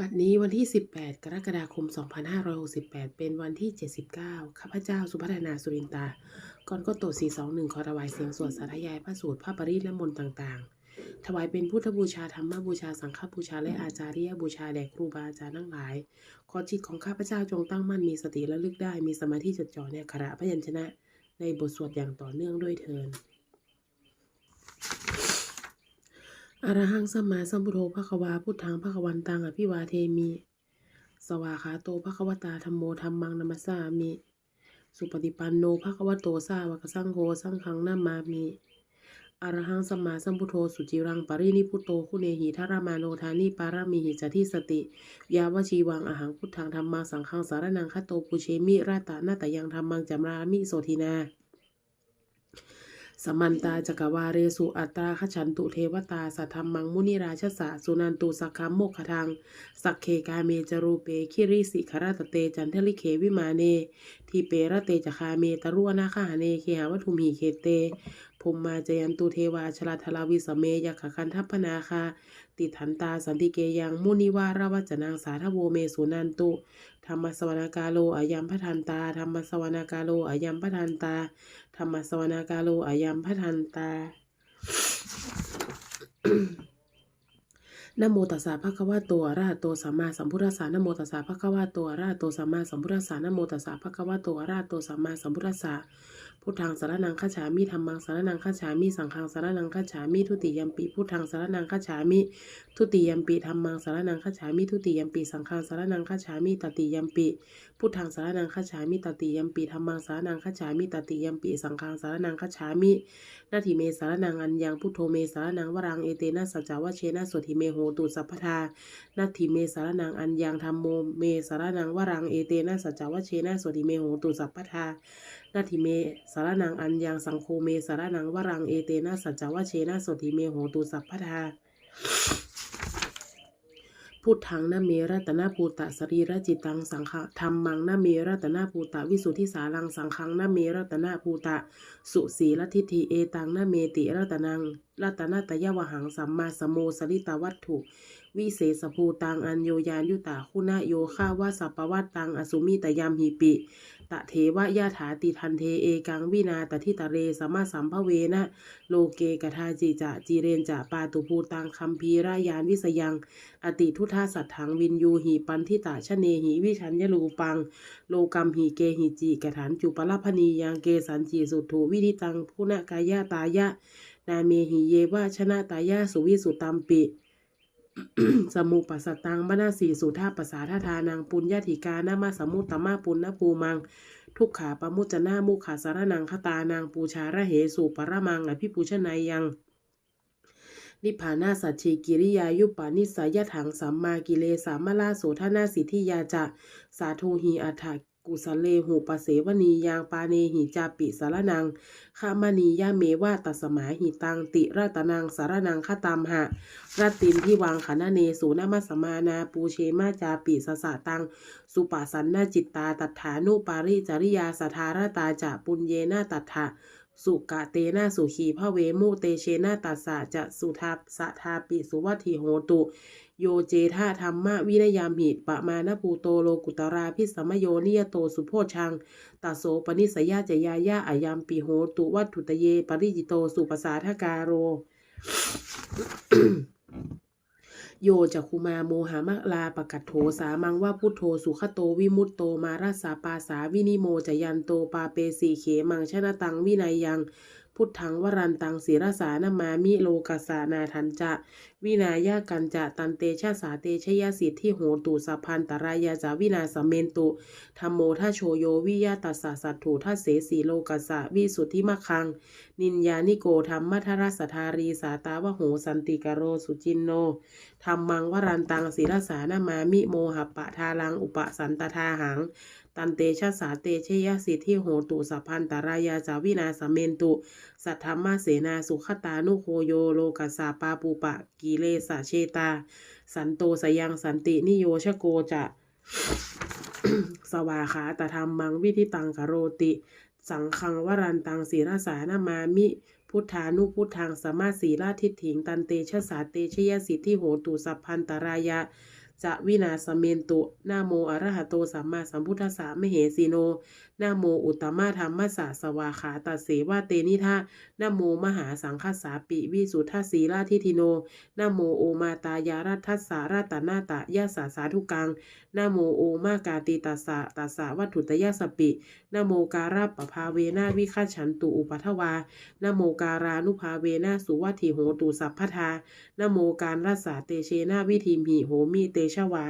บัดนี้วันที่ 18 กรกฎาคม 2568 เป็นวันที่ 79 ข้าพเจ้าสุพัฒนาสุรินตา ก่อนก็โต421 ขอถวายเสียงสวดสาธยายพระสูตรพระปริตและมนต์ต่างๆ ถวายเป็นพุทธบูชาธรรมบูชาสังฆบูชาและอาจาริยบูชาแด่ครูบาอาจารย์ทั้งหลาย ขอจิตของข้าพเจ้าจงตั้งมั่นมีสติและลึกได้มีสมาธิจดจ่อในอักขระพยัญชนะ ในบทสวดอย่างต่อเนื่องด้วยเทิน อรหังสัมมาสัมพุทโธภควาพุทธังภควันตังอภิวาเทมิ สวาขาโตภควตาธรรมโมธรรมังนัมสสามิ สุปฏิปันโนภควโตสาวกสังโฆสังฆังนามามิอรหังสัมมาสัมพุทโธสุจิรังปรินิพุโตคุเนหิทารามาโนทานิปารามิหิจติสติ ยาวชีวังอาหังพุทธังธรรมังสังฆังสารนังคโตปุเชมิราตานาตยังธรรมังจัมรามิโสทินา สมันตาจักวาเรสุอัตราขชันตุเทวตาสัทธรรมังมุนิราชสะสุนันตุสักขมโมกขทัง สักเคกาเมจรูเปคิริสิขราตเตจันทลิเควิมาเน ทีเประเตจคาเมตรุวนาคาเนเคหาวัตุมีเคเตภูมมาจยันตุเทวาชลาทลาวิสเมยขคันทัพนาคา ติทันตาสันติเกยัง มุนิวาราวัจนังสาทโวเมสุนันตุ ธรรมสวนากาโลอายัมพทันตา ธรรมสวนากาโลอายัมพทันตา ธรรมสวนากาโลอายัมพทันตานโมตัสสะภะคะวะโตอะระหะโตสัมมาสัมพุทธัสสะนโมตัสสะภะคะวะโตอะระหะโตสัมมาสัมพุทธัสสะนโมตัสสะภะคะวะโตอะระหะโตสัมมาสัมพุทธัสสะ พุทธังสารนังคัจฉามิธัมมังสารนังคัจฉามิสังฆังสารนังคัจฉามิทุติยมปิพุทธังสารนังคัจฉามิทุติยมปิธัมมังสารนังคัจฉามิทุติยมปิสังฆังสารนังคัจฉามิตติยมปิพุทธังสารนังคัจฉามิตติยมปิธัมมังสารนังคัจฉามิตติยมปิสังฆังสารนังคัจฉามินาทิเมสารนังอัญญังพุทโธเมสารนังวรังเอเตนะสัจจาวะเชนะสวทิเมโหตุสัพพทานาทิเมสารนังอัญญังธรรมโมเมสารนังวรังเอเตนะสัจจาวะเชนะสวทิเมโหตุสัพพทานาทิเม สารนังอัญญังสังโคเม สารนังวรังเอเตนะสัจจาวะเชนะสติเมโหตุสัพพทาพุทธังนาเมรัตนาภูตะสรีระจิตังสังฆธรรมังนาเมรัตนาภูตะวิสุทธิสารังสังฆังนาเมรัตนาภูตะ สุสีลทิฏฐิเอตังนาเมติรัตนัง รัตนาตยวหังสัมมาสมโมสริตาวัตถุ วิเศษภูตังอัญโยยานยุตาคุณโยฆาวาสัปวัตตังอสุมิตยามหิปิตะเทวะยะถาติทันเทเอกังวินาตทิตะเรสมมาสัมภเวนะ โลเกกทาจิจะจีเรนจะปาตุภูตังคัมภีรายานวิสยัง อติทุทธาสัตถังวินยูหีปันทิตาชเนหีวิชัญญลูปัง โลกัมหีเกหิจิกฐานจุปลพนียังเกสันจีสุถูวิธิตังพุณกายะตายะ นาเมหิเยวะชนะตายะสุวิสุตัมปิ สมุปัสสตังมนาสีสุธาปสาทธานังปุญญาธิกานามาสมุตตมะปุณณภูมัง ทุกขาปมุจจนามุขาสารนังคตานางปูชาระเหสุปรมังอภิปูชนัยยังนิพพานาสัจเชกิริยายุปานิสายถังสัมมากิเลสามลาโสทนาสิทธิยาจะ สาธุหีอัฏฐ กุสเลหูปเสวนียางปาเนหิจาปิสารนังขามณียาเมวาตัสมาหิตังติราตนังสารนังคตามหะรัตินที่วางขณเนสูนามัสมานาปูเชมาจาปิสสะตัง สุปัสันนาจิตตาตัฏฐานุปาริจริยาสทารตาจะปุญเยนาตัฏฐะ สุกะเตนะสุขีพระเวมุเตเชนะตัสสะจะสุทัปสะทาปิสุวัตถิโหตุ โยเจธาธรรมะวินยามหิปะมานะภูโตโลกุตราพิสมโยนิยโตสุโพชังตัสโสปนิสยาจยายาอายามปิโหตุวัตถุตเยปริจิโตสุปสาทการโร โยจักคุมาโมหามะลาปกัตโถสามังว่าพุทโธสุขโตวิมุตโตมาราสาปาสาวินิโมจยันโตปาเปสีเขมังชนะตังวินัยยัง พุทธังวรันตังศีรสานามามิโลกัสสานาทันจะ วินายากันจะตันเตชะสาเตชยสิทธิโหตุสัพพันตรายาจาวินาสเมนตุธรรมโมทัชโชโยวิยาตัสสะสัตถุทัเสสีโลกัสสะวิสุทธิมะคัง นินยานิโกธรรมมัทรสทารีสาตาวโหสันติกโรสุจินโนธรรมังวรันตังศีรสานามามิโมหปะทาลังอุปสันตทาหัง ตันเตชะสาเตชยสิทธิโหตุสัพพันตรายาจาวินาสเมนตุ สัทธรรมเสนาสุขตานุโคโยโลกัสสาปาปูปะกีเลสะเชตา สันโตสยังสันตินิโยชโกจะสวาขาตธรรมังวิธิตังกโรติ สังคังวรันตังศีรสานามามิ พุทธานุพุทธังสมมาสีราทิฏฐิง ตันเตชะสาเตชยสิทธิโหตุสัพพันตรายะ จะวินาสเมนตุนะโมอรหะโตสัมมาสัมพุทธัสสะมเหสีโนนะโมอุตตมะธรรมสสะสวาขาตัสเสวะเตนิทะนะโมมหาสังฆสาปิวิสุทธสีลาทิทิโนนะโมโอมาตายารัตทัสสาราตนาตะยะสาสาธุกังนะโมโอมากาติตัสสะตัสสะวัตถุตยสสปินะโมการัปภาเวนะวิคัฉันตุอุปัทวานะโมการานุภาเวนะสุวัตถิโหตุสัพพทานะโมการรัสสาเตเชนะวิธีมหิโหมิเตชวา